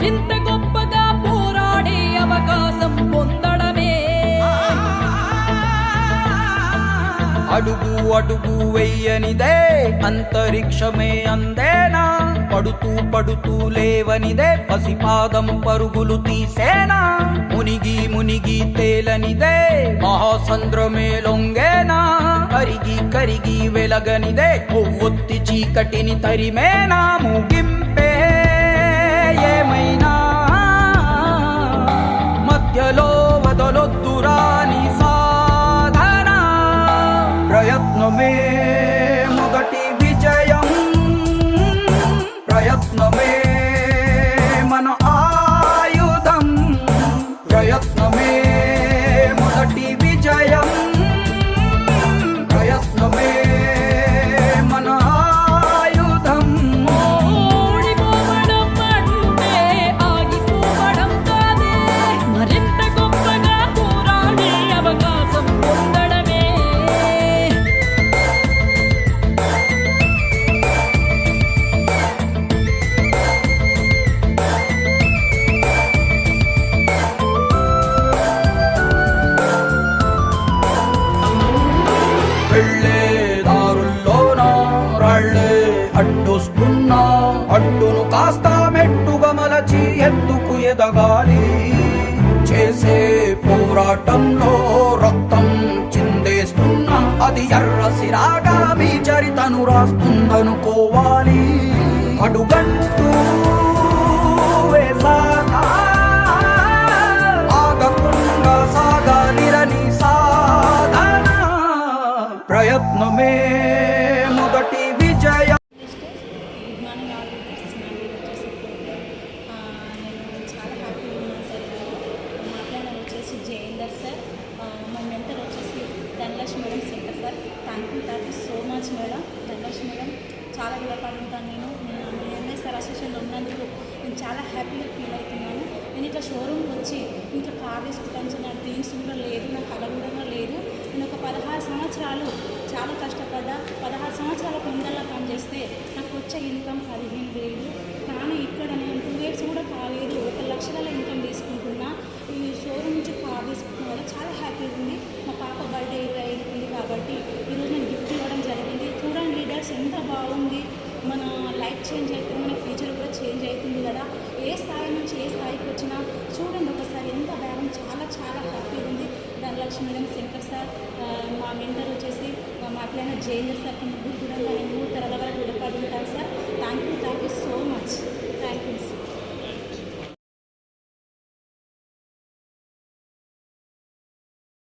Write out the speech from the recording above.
మరింత గొప్పగా పోరాడే అవకాశం పొందడమే. అడుగు అడుగు వెయ్యనిదే అంతరిక్షమే అందేనా? పడుతూ పడుతూ లేవనిదే పసిపాదం పరుగులు తీసేనా? మునిగి మునిగి తేలనిదే మహాసంద్రమే లొంగేనా? కరిగి కరిగి వెలగనిదే కొవ్వొత్తి చీకటిని తరిమేనా? ముగింపు ప్రయత్నమే మొదటి విజయం. ప్రయత్నమే మన ఆయుధం. ప్రయత్నమే మొదటి విజయం. వెళ్ళే దారుల్లోన రాళ్ళే అడ్డొస్తున్నా. అడ్డును కాస్త మెట్టుగా మలచి ఎత్తుకు ఎదగాలి. చేసే పోరాటంలో రక్తం చిందేస్తున్నా. అది ఎర్ర సిరాగా మీ చరితను రాస్తుందనుకోవాలి. అడుగంటూ మేడం చాలా రుణపడి నేను నేను ఎంఎస్ఆర్ అసోసియేషన్లో ఉన్నందుకు నేను చాలా హ్యాపీగా ఫీల్ అవుతున్నాను నేను ఇట్లా షోరూమ్కి వచ్చి ఇంట్లో కార్ తీసుకుంటాను నా డ్రీమ్స్ కూడా లేదు నా కళ కూడా లేదు నేను ఒక పదహారు సంవత్సరాలు చాలా కష్టపడ్డా. పదహారు సంవత్సరాల కొండల్లో పనిచేస్తే నాకు వచ్చే ఇన్కమ్ పదిహేను వేలు. కానీ ఇక్కడ నేను టూ ఇయర్స్ కూడా కాలేదు. ఒక లక్షల ఇన్కమ్ తీసుకుంటున్నా. ఈ షోరూమ్ నుంచి కార్ తీసుకున్న వల్ల చాలా హ్యాపీగా ఉంది. మా పాప బర్త్డే ఇరవై ఉంది కాబట్టి ఈరోజు నేను గిఫ్ట్ ఇవ్వడం జరిగింది. చూడండి లీడర్స్ ఎంత బాగుంది. మన లైఫ్ చేంజ్ అవుతుంది. మన ఫ్యూచర్ కూడా చేంజ్ అవుతుంది కదా. ఏ స్థాయి నుంచి ఏ స్థాయికి వచ్చినా చూడండి ఒకసారి ఎంత బ్యాగం చాలా చాలా హ్యాపీగా ఉంది. ధనలక్ష్మి మేడం శంకర్ సార్ మా మెంటర్ వచ్చేసి జైలర్ సార్కి ముగ్గురు కూడా మేము మూడు తరాల వరకు కూడా పడి ఉంటాం sir. Thank you thank you so much thank you